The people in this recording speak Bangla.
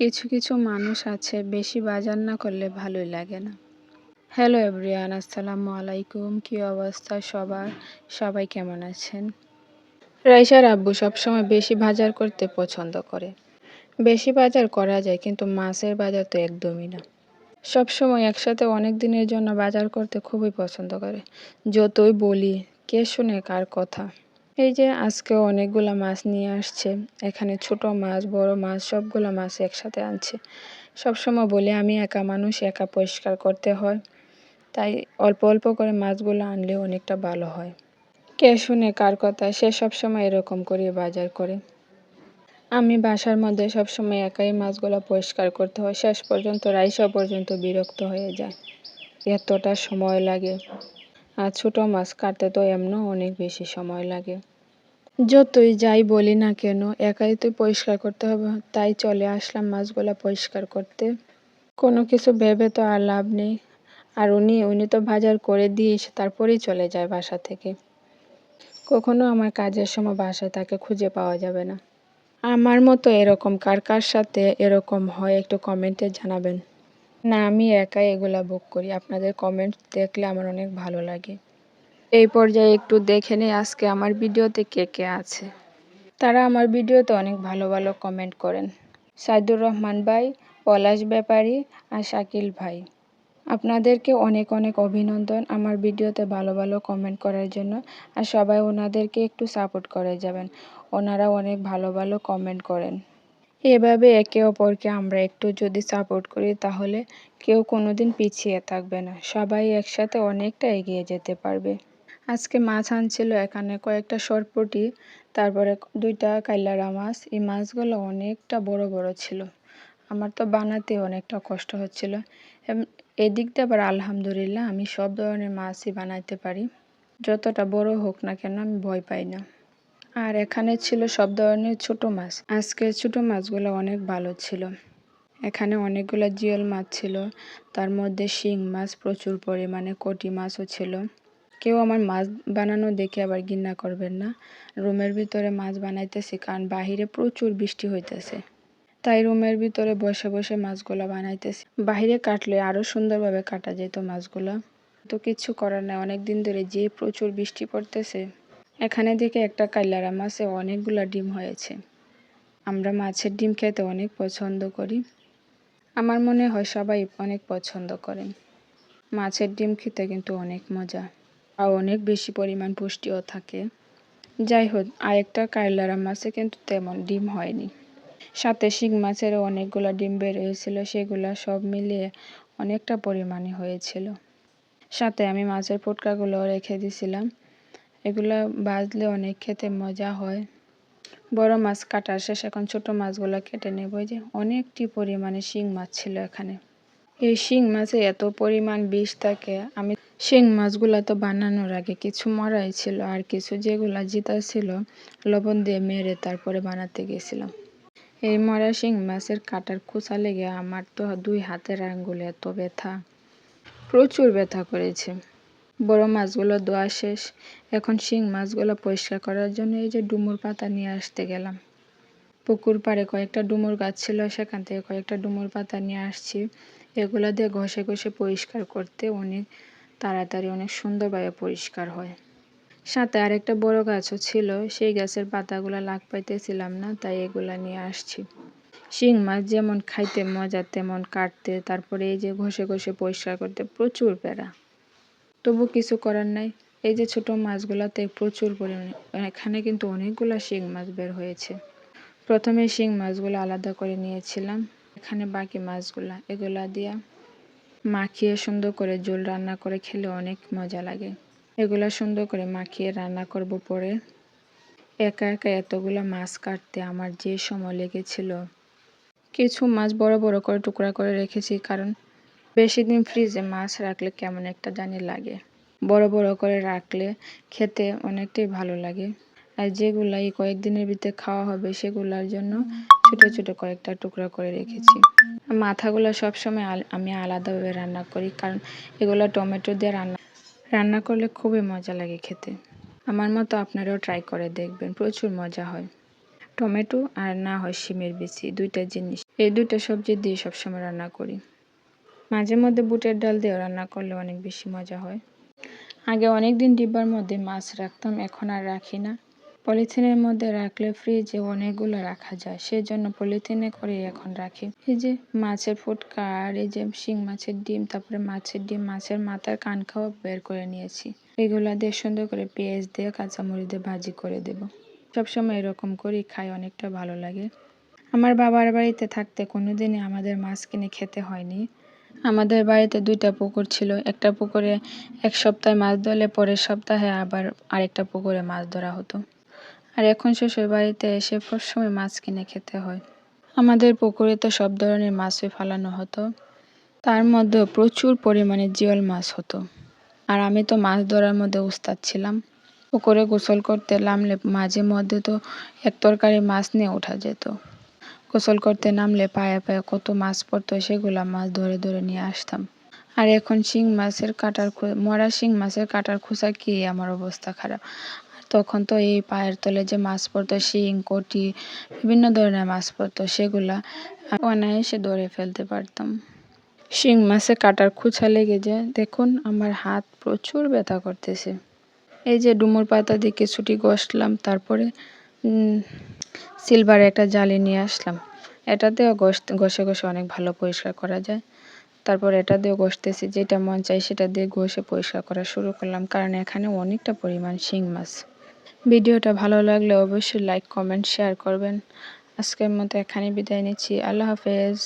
কিছু কিছু মানুষ আছে, বেশি বাজার না করলে ভালোই লাগে না। হ্যালো এভরিয়ান আসসালামু আলাইকুম, কি অবস্থা সবার? সবাই কেমন আছেন? রাইসার আব্বু সবসময় বেশি বাজার করতে পছন্দ করে। বেশি বাজার করা যায়, কিন্তু মাছের বাজার তো একদমই না। সবসময় একসাথে অনেক দিনের জন্য বাজার করতে খুবই পছন্দ করে। যতই বলি, কে শুনে কার কথা? এই যে আজকে অনেকগুলা মাছ নিয়ে আসছে। এখানে ছোট মাছ, বড় মাছ, সবগুলা মাছ একসাথে আনছে। সবসময় বলে, আমি একা মানুষ, একা পরিষ্কার করতে হয়। তাই অল্প অল্প করে মাছগুলো আনলে অনেকটা ভালো হয়। কে শুনে কার কথা, সে সবসময় এরকম করে বাজার করে। আমি বাসার মধ্যে সবসময় একাই মাছগুলো পরিষ্কার করতে হয়। শেষ পর্যন্ত, রাইসা পর্যন্ত বিরক্ত হয়ে যায়। এতটা সময় লাগে। আর ছোটো মাছ কাটতে তো এমনও অনেক বেশি সময় লাগে। যতই যাই বলি না কেন, একাই তো পরিষ্কার করতে হবে। তাই চলে আসলাম মাছগুলো পরিষ্কার করতে। কোনো কিছু ভেবে তো আর লাভ নেই। আর উনি উনি তো বাজার করে দিয়ে তারপরেই চলে যায় বাসা থেকে। কখনো আমার কাজের সময় বাসায় তাকে খুঁজে পাওয়া যাবে না। আমার মতো এরকম কার কার সাথে এরকম হয় একটু কমেন্টে জানাবেন। না, আমি একাই এগুলা বুক করি। আপনাদের কমেন্ট দেখলে আমার অনেক ভালো লাগে। এই পর্যায়ে একটু দেখে নেই আজকে আমার ভিডিওতে কে কে আছে। তারা আমার ভিডিওতে অনেক ভালো ভালো কমেন্ট করেন। সাইদুর রহমান ভাই, পলাশ ব্যাপারী আর শাকিল ভাই। আপনাদেরকে অনেক অনেক অভিনন্দন আমার ভিডিওতে ভালো ভালো কমেন্ট করার জন্য। আর সবাই ওনাদেরকে একটু সাপোর্ট করে যাবেন। ওনারা অনেক ভালো ভালো কমেন্ট করেন। এভাবে একে অপরকে আমরা একটু যদি সাপোর্ট করি তাহলে কেউ কোনোদিন পিছিয়ে থাকবে না। সবাই একসাথে অনেকটা এগিয়ে যেতে পারবে। আজকে মাছ আনছিল এখানে কয়েকটা সরপুটি, তারপরে দুইটা কাইলারা মাছ। এই মাছগুলো অনেকটা বড় বড় ছিল। আমার তো বানাতে অনেকটা কষ্ট হচ্ছিল। এদিকটা আবার আলহামদুলিল্লাহ আমি সব ধরনের মাছই বানাইতে পারি। যতটা বড় হোক না কেন আমি ভয় পাই না। আর এখানে ছিল সব ধরনের ছোট মাছ। আজকে ছোট মাছগুলো অনেক ভালো ছিল। এখানে অনেকগুলো জিওল মাছ ছিল। তার মধ্যে শিং মাছ প্রচুর পরিমাণে, কটি মাছও ছিল। কেউ আমার মাছ বানানো দেখে আবার ঘৃণা করবেন না। রুমের ভিতরে মাছ বানাইতেছি কারণ বাহিরে প্রচুর বৃষ্টি হইতেছে। তাই রুমের ভিতরে বসে বসে মাছগুলো বানাইতেছি। বাহিরে কাটলে আরও সুন্দরভাবে কাটা যেত মাছগুলো। তো কিছু করার নাই অনেক দিন ধরে যে প্রচুর বৃষ্টি পড়তেছে। এখানে দেখে একটা কাইলারা মাছে অনেকগুলো ডিম হয়েছে। আমরা মাছের ডিম খেতে অনেক পছন্দ করি। আমার মনে হয় সবাই অনেক পছন্দ করেন। মাছের ডিম খেতে কিন্তু অনেক মজা। অনেক বেশি পরিমাণ পুষ্টিও থাকে। যাই হোক আরেকটা কাইলারা মাছে কিন্তু তেমন ডিম হয়নি। সাথে শিং মাছেরও অনেকগুলো ডিম বের হয়েছিল, সেগুলো সব মিলিয়ে অনেকটা পরিমাণে হয়েছিল। সাথে আমি মাছের ফুটকাগুলো রেখে দিছিলাম। এগুলো বাজলে অনেক খেতে মজা হয়। বড় মাছ কাটার শেষ এখন ছোট মাছগুলো কেটে নেব যে অনেকটি পরিমাণে শিং মাছ ছিল এখানে। এই শিং মাছে এত পরিমাণ বিষ থাকে, আমি শিং মাছগুলো তো বানানোর আগে কিছু মরাই ছিল আর কিছু যেগুলো জিতা ছিল, লবণ দিয়ে মেরে তারপরে বানাতে গেছিলাম। এই মরা শিং মাছের কাটার খোঁচা লেগে আমার তো দুই হাতের আঙ্গুলে এত ব্যথা। প্রচুর ব্যথা করেছে। বড় মাছগুলো দোয়া শেষ। এখন শিং মাছগুলো পরিষ্কার করার জন্য এই যে ডুমুর পাতা নিয়ে আসতে গেলাম। পুকুর পাড়ে কয়েকটা ডুমুর গাছ ছিল, সেখান থেকে কয়েকটা ডুমুর পাতা নিয়ে আসছি। এগুলো দিয়ে ঘষে ঘষে পরিষ্কার করতে অনেক তাড়াতাড়ি অনেক সুন্দরভাবে পরিষ্কার হয়। সাথে আরেকটা বড় গাছও ছিল, সেই গাছের পাতাগুলো লাগ পাইতেছিলাম না, তাই এগুলা নিয়ে আসছি। শিং মাছ যেমন খাইতে মজা, তেমন কাটতে, তারপরে এই যে ঘষে ঘষে পরিষ্কার করতে প্রচুর প্যারা। তবু কিছু করার নাই, এই যে ছোট মাছগুলাতে প্রচুর পরিমাণে, এখানে কিন্তু অনেকগুলো শিং মাছ বের হয়েছে। প্রথমে শিং মাছগুলো আলাদা করে নিয়েছিলাম, এখানে বাকি মাছগুলা, এগুলা দিয়া মাখিয়ে সুন্দর করে জোল রান্না করে খেলে অনেক মজা লাগে। এগুলা সুন্দর করে মাখিয়ে রান্না করব পরে। একা একা এতগুলো মাছ কাটতে আমার যে সময় লেগেছিল। কিছু মাছ বড় বড় করে টুকরা করে রেখেছি কারণ বেশি দিন ফ্রিজে মাছ রাখলে কেমন একটা জানি লাগে। বড় বড় করে রাখলে খেতে অনেকটাই ভালো লাগে। আর যেগুলা এই কয়েকদিনের ভিতরে খাওয়া হবে সেগুলার জন্য ছোট ছোট কয়েকটা টুকরা করে রেখেছি। মাথাগুলো সবসময় আমি আলাদাভাবে রান্না করি, কারণ এগুলো টমেটো দিয়ে রান্না রান্না করলে খুবই মজা লাগে খেতে। আমার মতো আপনারাও ট্রাই করে দেখবেন, প্রচুর মজা হয়। টমেটো আর না হয় শিমের বিচি, দুইটা জিনিস। এই দুইটা সবজি দিয়ে সবসময় রান্না করি। মাঝে মধ্যে বুটের ডাল দিয়েও রান্না করলে অনেক বেশি মজা হয়। আগে অনেক দিন ডিব্বার মধ্যে মাছ রাখতাম, এখন আর রাখি না। পলিথিনের মধ্যে রাখলে ফ্রিজে অনেকগুলো রাখা যায় সেই জন্য পলিথিনে করে এখন রাখি। এই যে মাছের ফুটকা আর এই যে শিং মাছের ডিম, তারপরে মাছের ডিম, মাছের মাথার কান খাওয়া বের করে নিয়েছি। এগুলা দিয়ে সুন্দর করে পেঁয়াজ দিয়ে কাঁচামরিচ দিয়ে ভাজি করে দেব। সবসময় এরকম করেই খাই, অনেকটা ভালো লাগে। আমার বাবার বাড়িতে থাকতে কোনো কোনোদিনই আমাদের মাছ কিনে খেতে হয়নি। আমাদের বাড়িতে দুইটা পুকুর ছিল, একটা পুকুরে এক সপ্তাহে মাছ ধরলে পরের সপ্তাহে আবার আরেকটা পুকুরে মাছ ধরা হতো। আর এখন শ্বশুর বাড়িতে এসে সবসময় মাছ কিনে খেতে হয়। আমাদের পুকুরে তো সব ধরনের মাছই ফালানো হতো। তার মধ্যেও প্রচুর পরিমাণে জিওল মাছ হতো। আর আমি তো মাছ ধরার মধ্যে উস্তাদ ছিলাম। পুকুরে গোসল করতে নামলে মাঝে মধ্যে তো এক তরকারি মাছ নিয়ে ওঠা যেত। গোসল করতে নামলে পায়ে পায়ে কত মাছ পড়তো সেগুলা মাছ ধরে ধরে নিয়ে আসতাম। আর এখন শিং মাছের কাটার মরা শিং মাছের কাটার খোসা কি? আমার অবস্থা খারাপ। তখন তো এই পায়ের তলে যে মাছ পড়তো, শিং, কটি, বিভিন্ন ধরনের মাছ পড়তো, সেগুলা অনায়াসে ধরে ফেলতে পারতাম। শিং মাছে কাটার খুচা লেগে যায়। দেখুন, আমার হাত প্রচুর ব্যথা করতেছে। এই যে ডুমুর পাতা দিয়ে কিছুটি গসলাম তারপরে সিলভারে একটা জালি নিয়ে আসলাম। এটাতেও ঘষে ঘষে অনেক ভালো পরিষ্কার করা যায়। তারপর এটা দিয়ে ঘষতেছি, যেটা মন চাই সেটা দিয়ে ঘষে পরিষ্কার করা শুরু করলাম, কারণ এখানে অনেকটা পরিমাণ শিং মাছ। ভিডিওটা ভালো লাগলে অবশ্যই লাইক কমেন্ট শেয়ার করবেন। আজকের মতো এখানে বিদায় নিচ্ছি। আল্লাহ হাফেজ।